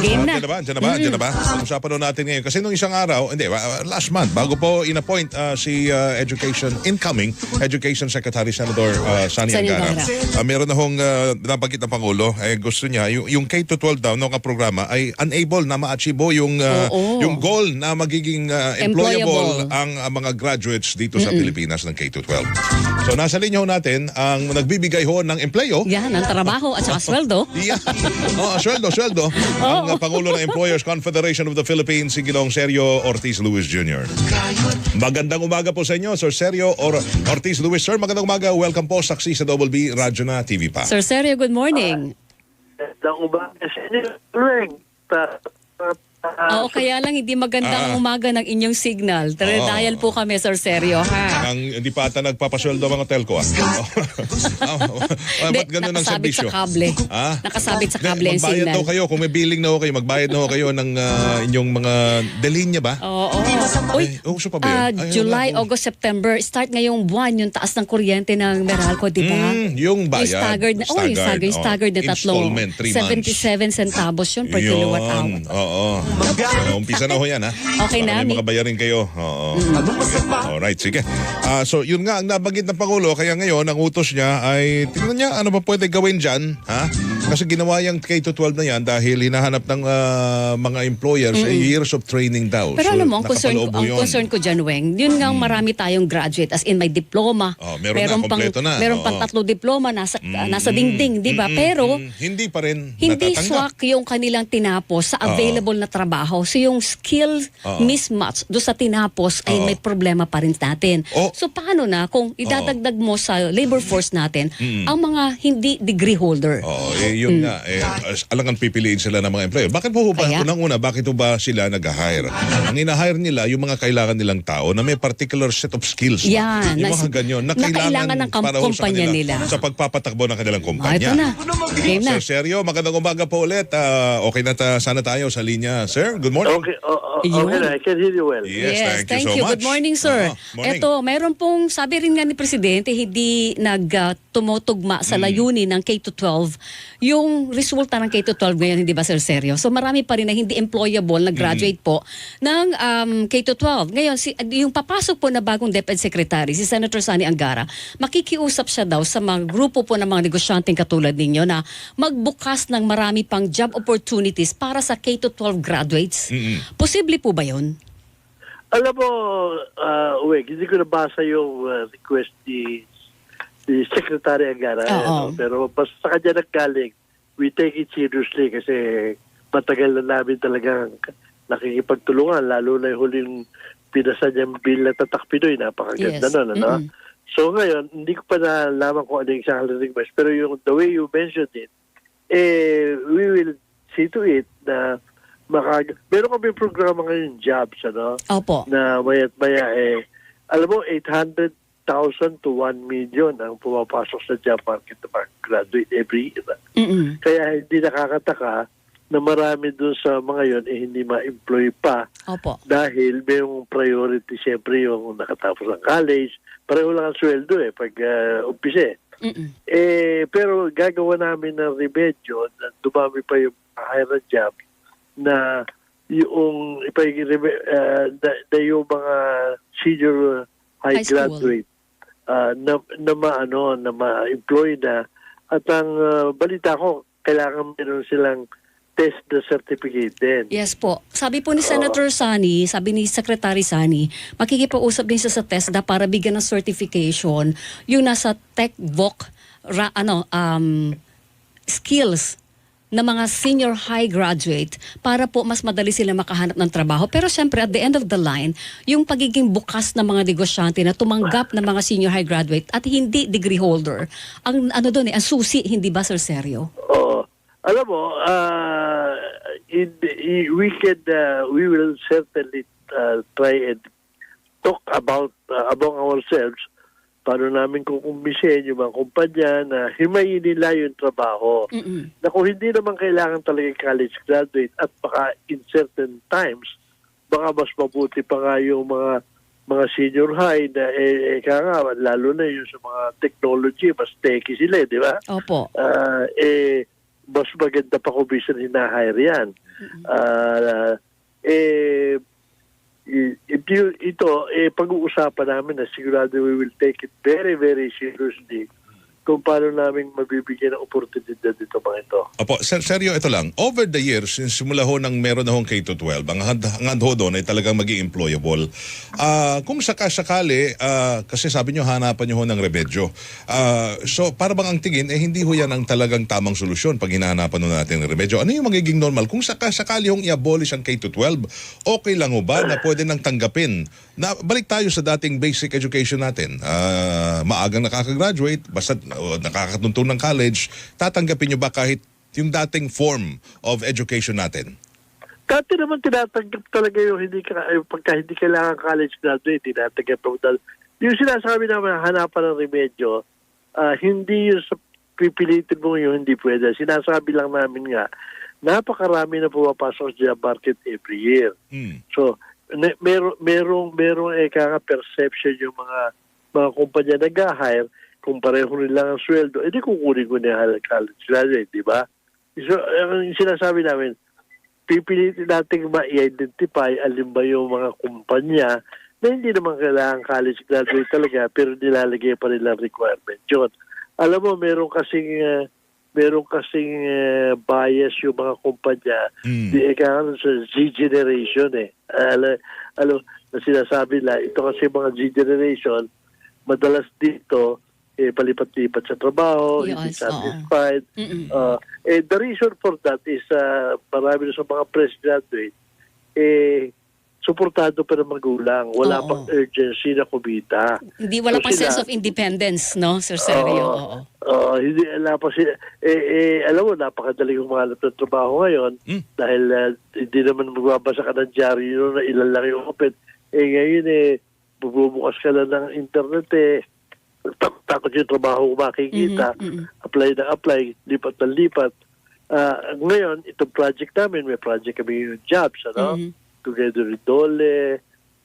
Game na. Diyan na ba? Diyan na ba? Diyan na ba? Usapan na natin ngayon. Kasi nung isang araw, hindi, uh, last month, bago po in-appoint uh, si uh, Education, incoming Education Secretary Senator uh, Sani Sani Angara. uh, meron na hong uh, nabanggit ng Pangulo, eh, gusto niya, yung, yung K-12 daw, nung programa, ay unable na ma-achieve yung, uh, Oo. yung goal na magiging uh, employable, Employable. ang uh, mga graduates dito sa Pilipinas ng K-12. So nasa linya ho natin ang nagbibigay ho ng empleyo Yan, ang trabaho at saka sweldo. Yeah. Oh, sweldo, sweldo. Ang Pangulo ng Employers Confederation of the Philippines, si Gilong Sergio Ortiz Luis Jr. Magandang umaga po sa inyo, Sir Sergio Or Ortiz Luis. Sir, magandang umaga. Welcome po, saksi sa Double B, Radyo na TV pa. Sir Sergio, good morning. Magandang umaga sa inyo, Lueng. Ta- Oo, kaya lang hindi maganda ang Ah. umaga ng inyong signal. Tara, Oo. dial po kami, Sir Sergio, ha? Ang hindi pa ata nagpapasweldo ang mga telco. Ah. oh, oh, ba't ganun ang nakasabit serbisyo? sa kable. Ah? Nakasabit sa Hindi, kable ang Magbayad signal. daw kayo, kung may billing na ho kayo, magbayad na ho kayo ng ah, inyong mga delinya ba? Oo. Uy, Ay, uso pa ba yun? ah, Ay, July, wala. August, September, start ngayong buwan yung taas ng kuryente ng Meralco, di ba? Mm, yung bayad. Yung staggered na, oh, yung Staggered, staggered, oh. staggered na tatlong Installment, three months. 77 centavos yun per kilowatt hour. Oo. So, umpisa na ho yan, ha? Okay Para na, may mi- mga bayarin kayo. Oo. Alright, sige. Ah, so, yun nga, ang nabanggit ng Pangulo, kaya ngayon, ang utos niya ay, tingnan niya, ano ba pwede gawin dyan, ha? Kasi ginawa yung K-12 na yan dahil hinahanap ng ah, mga employers ay years of training daw. Pero So, alam mo, ang concern, ko, nakapaloob ang yun. Hmm. concern ko dyan, Weng, yun nga marami tayong graduate, as in may diploma. Oh, meron na, pang, kompleto na. Meron pang Oo. tatlo diploma, nasa, nasa dingding, di ba? Mm, Pero, mm, hindi pa rin hindi natatanggap. swak yung kanilang tinapos sa available na trabaho. So yung skill Oo. mismatch do sa tinapos ay Oo. may problema pa rin natin. Oh. So paano na kung idadagdag mo sa labor force natin ang mga hindi degree holder? Oo, eh, yun nga. Eh, alangan pipiliin sila ng mga employer. Bakit po ba, Kaya? unang-una, bakit po ba sila nag-hire? Ang ina-hire nila, yung mga kailangan nilang tao na may particular set of skills. Yan. Yung mga ganyan. Na na kailangan, ng para ho sa kumpanya kanila, nila. Sa pagpapatakbo ng kanilang Ah, kumpanya. ito na. Game na. Sir Sergio, magandang umaga po ulit. Ah, okay na ta, sana tayo sa linya. Sir, good morning. Okay, oh, oh, Yun. okay na. I can hear you well. Yes, thank, you so much. Good morning, sir. Oo, morning. Ito, mayroon pong, sabi rin nga ni Presidente, hindi nag-tumutugma Mm. sa layunin ng K-12 yung resulta ng K-12 ngayon, hindi ba, Sir Sergio? So marami pa rin na hindi employable na graduate po ng um, K-12. Ngayon, si, yung papasok po na bagong DepEd Secretary, si Senator Sani Angara, makikiusap siya daw sa mga grupo po ng mga negosyanteng katulad ninyo na magbukas ng marami pang job opportunities para sa K-12 graduates. Posible po ba yun? Alam mo, uh, Uweg, hindi ko nabasa yung uh, request ni, ni Secretary Angara. Oo. ano, pero basta sa kanya naggaling, we take it seriously kasi matagal na namin talagang nakikipagtulungan, lalo na yung huling pinasa niyang bill na tatak Pinoy, napakaganda Yes. nun, ano? Mm-mm. So ngayon, hindi ko pa nalaman kung ano yung exactly request, pero yung the way you mentioned it, eh, we will see to it na makag... Meron kami programa ngayon, jobs, ano? Opo. Na maya't maya, eh, alam mo, 800,000 to 1 million ang pumapasok sa job market na graduate every year. Mm-mm. Kaya hindi nakakataka na marami dun sa mga yon eh hindi ma-employ pa Opo. dahil may yung priority siyempre yung nakatapos ng college. Pareho lang ang sweldo eh pag uh, umpisa eh. Mm-mm. Eh, pero gagawa namin ng remedyo na dumami pa yung higher na job na yung ipagiging uh, na, na yung mga senior high, High graduate ah, na na maano na ma-employ na at ang ah, balita ko kailangan meron silang test na certificate din. Yes po. Sabi po ni Senator Sani, sabi ni Secretary Sani, makikipag-usap din siya sa TESDA para bigyan ng certification yung nasa TechVoc ra, ano, um, skills na mga senior high graduate para po mas madali sila makahanap ng trabaho. Pero syempre at the end of the line, yung pagiging bukas ng mga negosyante na tumanggap ng mga senior high graduate at hindi degree holder, ang ano doon eh, ang susi, hindi ba Sir Sergio? Oo. Alam mo, uh, in, in, we can, uh, we will certainly uh, try and talk about uh, among ourselves paano namin kukumbisen yung mga kumpanya na himayin nila yung trabaho. Mm-mm. Na kung hindi naman kailangan talaga college graduate at baka in certain times, baka mas mabuti pa nga yung mga mga senior high na eh, eh kaya nga, lalo na yung sa mga technology, mas techy sila, eh, di ba? Opo. Ah, eh, mas maganda pa kung bisan hinahire yan. Eh, i- if you, ito, eh, pag-uusapan namin na sigurado we will take it very, very seriously kung paano namin mabibigyan ng oportunidad dito mga ito. Opo, ser- seryo ito lang. Over the years, since simula ho nang meron na hong K-12, ang hand, ang hand ho doon ay talagang maging employable. Ah, kung sakasakali, ah, kasi sabi nyo, hanapan nyo ho ng remedyo. Ah, so, para bang ang tingin, eh hindi ho yan ang talagang tamang solusyon pag hinahanapan ho natin ng remedyo. Ano yung magiging normal? Kung sakasakali hong i-abolish ang K-12, okay lang ho ba na pwede nang tanggapin? Na, balik tayo sa dating basic education natin. Ah, maagang nakakagraduate, basta uh, nakakatuntun ng college, tatanggapin nyo ba kahit yung dating form of education natin? Dati naman tinatanggap talaga yung hindi ka, eh, pagka hindi kailangan college graduate, tinatanggap mo dahil yung sinasabi naman hanapan ng remedyo, ah, hindi yung sa pipilitin mo yung hindi pwede. Sinasabi lang namin nga, napakarami na pumapasok sa job market every year. Hmm. So, ne, meron merong merong eka nga perception yung mga mga kumpanya nag-hire kung pareho rin lang ang sweldo, edi kukunin ko na yung college graduate, di ba? So, ang sinasabi namin, pipilitin natin ma-identify alin ba yung mga kumpanya na hindi naman kailangan college graduate talaga pero nilalagay pa rin ang requirement yun. Alam mo, meron kasing uh, meron kasing uh, bias yung mga kumpanya Mm. di nga sa Z generation eh. Alam, alam na sinasabi na ito kasi mga Z generation madalas dito eh palipat-lipat sa trabaho, hindi Yes, satisfied. Mm-mm. Uh, eh, the reason for that is uh, marami sa mga fresh graduate, eh, suportado pa ng magulang. Wala Oo. pang urgency na kumita. Hindi, wala So pang sila- sense of independence, no, Sir Sergio? Oo. Oo. Oo, hindi, wala pa si, eh, eh, alam mo, napakadali kong mahanap ng trabaho ngayon Mm. dahil uh, hindi naman magbabasa ka ng dyaryo na ilan lang yung open. Eh, ngayon eh, bububukas ka lang ng internet eh, tak- takot yung trabaho ko makikita. Mhm, mhm. apply na apply, lipat na lipat. Ah, ngayon, itong project namin, may project kami yung jobs, ano? Mhm. Together with Dole,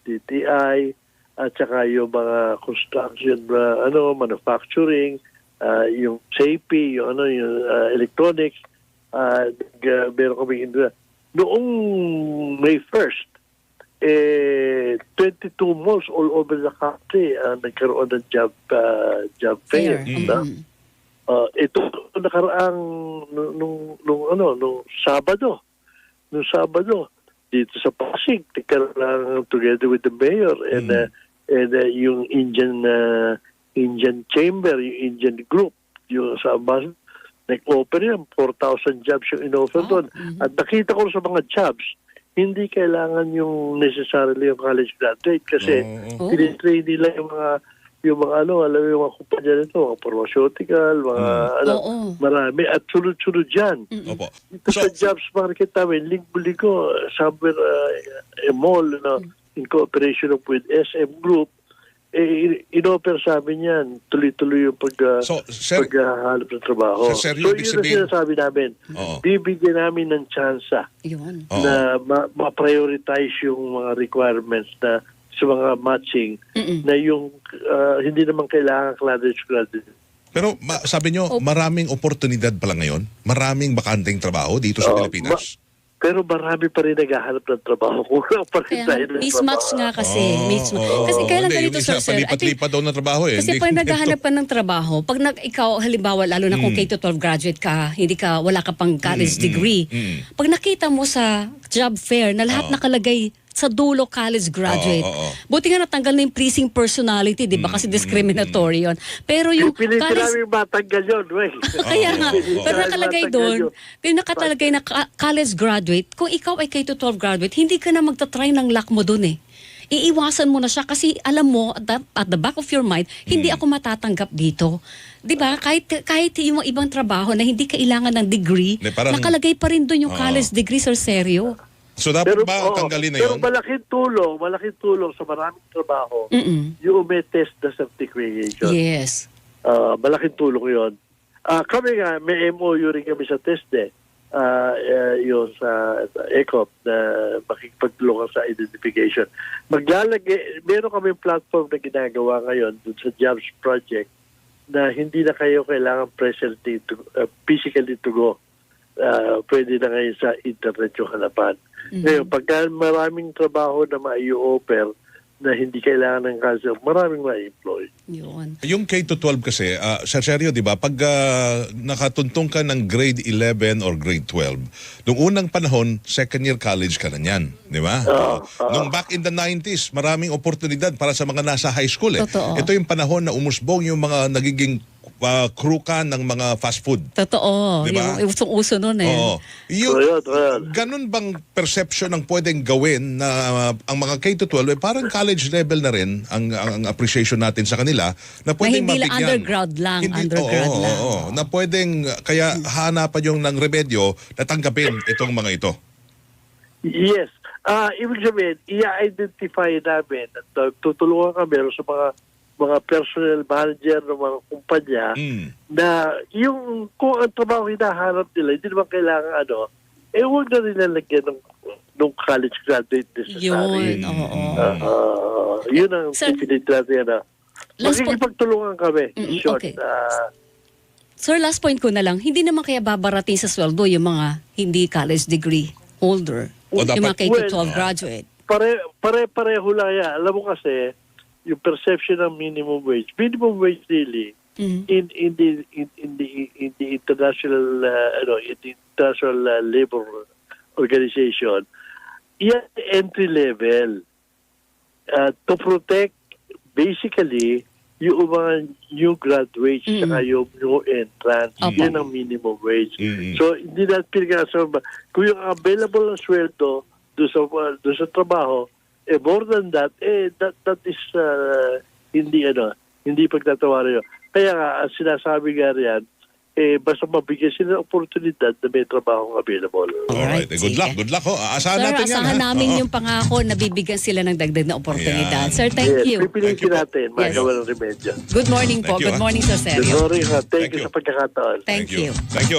DTI, at saka yung mga construction, ah, ano, manufacturing, ah, yung safety, yung ano, yung ah, electronics, ah, meron kami noong May 1st, eh, 22 malls all over the country ah, nagkaroon ng job ah, job fair. Mhm. Uh, ito nakaraang nung, nung, nung ano nung Sabado. Nung Sabado dito sa Pasig nagkaroon together with the mayor and Mm. uh, and uh, yung Indian uh, Indian Chamber, yung Indian group, yung sa Ambas nag-offer yan, 4,000 jobs yung in-offer Wow. doon. Mhm. At nakita ko sa mga jobs, hindi kailangan yung necessarily yung college graduate kasi Oh. Oo. tinitrain nila yung mga yung mga ano, alam mo yung mga kumpanya nito, mga pharmaceutical, mga ano, Oo. marami at sunod-sunod dyan. Opo. Ito sa jobs market namin, linggo-linggo, somewhere uh, a mall na in cooperation with SM Group, eh, in-offer sa amin yan, tuloy-tuloy yung pag, uh, So, sir, paghahanap ng trabaho. Sir, sir, so, yun ang sinasabi namin. Oo. Bibigyan namin ng tsansa Yun. Na ma- ma-prioritize yung mga requirements na sa mga matching Mm-mm. na yung uh, hindi naman kailangan college graduate. Pero ma- sabi nyo, maraming oportunidad pala ngayon? Maraming bakanteng trabaho dito sa Oo, Pilipinas? Pero marami pa rin naghahanap ng trabaho. Kulang pa rin Kaya tayo ng mismatch trabaho. nga kasi. Oo, mismatch. oo, kasi kailan Hindi, ganito, yung Sir isa, Sir? Palipat-lipat daw ng trabaho eh. Kasi Hindi- pag naghahanap ka ng trabaho, pag nag, ikaw halimbawa, lalo na kung Mm. K-12 graduate ka, hindi ka, wala ka pang college degree, mm. pag nakita mo sa job fair na lahat nakalagay sa dulo college graduate. Oo, oo, oo. Buti nga natanggal na yung pleasing personality, di ba? Kasi discriminatory yon. Pero yung college matanggal yun. Wey. kaya nga, pero nakalagay doon, yung nakatalagay na ka- college graduate, kung ikaw ay K-12 graduate, hindi ka na magta-try ng luck mo doon eh. Iiwasan mo na siya kasi alam mo at the, at the back of your mind, hindi Hmm. ako matatanggap dito. 'Di ba? Kahit kahit yung ibang trabaho na hindi kailangan ng degree, Hindi, parang- nakalagay pa rin doon yung Oo. college degree sir seryo. So dapat Pero, ba oo, tanggalin na pero yun? malaking tulong, malaking tulong sa maraming trabaho, Mm-mm. yung may test na certification. Yes. Ah, malaking tulong yon. Ah, kami nga, may MOU rin kami sa test eh. Ah, eh, yun sa, sa ECOP na makikipagtulungan sa identification. Maglalagay, meron kami platform na ginagawa ngayon dun sa Jobs Project na hindi na kayo kailangan presently to, ah, physically to go. ah, pwede na ngayon sa internet yung hanapan. Ngayon, pagka maraming trabaho na mai-offer na hindi kailangan ng cancer, maraming ma-employ. Yun. Yung K-12 kasi, uh, sa seryo, di ba, pag ah, nakatuntong ka ng grade 11 or grade 12, nung unang panahon, second year college ka na niyan, di ba? Oo, Oo. Nung back in the 90s, maraming oportunidad para sa mga nasa high school. Eh. Totoo. Ito yung panahon na umusbong yung mga nagiging ah, crew ka ng mga fast food. Totoo. Diba? Yung usong-uso nun eh. Oo. Yung, ganun bang perception ang pwedeng gawin na uh, ang mga K-12 eh, parang college level na rin ang, ang, ang appreciation natin sa kanila na pwedeng hindi lang mabigyan. undergrad lang, undergrad oo, lang. oo, oo. na pwedeng kaya hanapan yung ng remedyo na tanggapin itong mga ito. Yes. Ah, ibig sabihin, i-identify namin at uh, tutulungan kami sa mga mga personnel manager ng mga kumpanya Mm. na yung kung ang trabaho hinahanap nila, hindi naman kailangan ano, eh huwag na rin nalagyan ng, ng college graduate necessary. Yun, oo. Ah, ah, yun ang Sir, definite natin. Ano. Makikipagtulungan kami. in Mm, short. okay. Ah, Sir, last point ko na lang, hindi naman kaya babarating sa sweldo yung mga hindi college degree holder. O yung mga dapat- K-12 Well, graduate. pare, pare-pareho lang yan. Alam mo kasi, yung perception ng minimum wage, minimum wage really, Mhm. in in the in, in the in the international uh, ano in the international uh, labor organization yan entry level uh, to protect basically yung mga new graduates Mm. saka yung new entrants Opo. yan ang minimum wage Mm. so hindi natin pinag-asawa kung yung available na sweldo doon sa doon sa trabaho eh more than that eh that that is uh, hindi ano hindi pagtatawaran yun. Kaya nga, ang sinasabi nga riyan, eh, basta mabigyan sila ng oportunidad na may trabaho available. Alright. Alright, Eh, good luck. Good luck ho. Aasahan Sir, natin yan. asahan ha? namin Oo. yung pangako na bibigyan sila ng dagdag na oportunidad. Ayan. Sir, thank yes, you. Thank you pipilitin po. natin, Yes. magawa ng remedyo. Good morning po. Thank you, Good ah. morning, Sir Good Sergio. morning, ha. Thank, Thank you you. sa pagkakataon. Thank you. Thank you.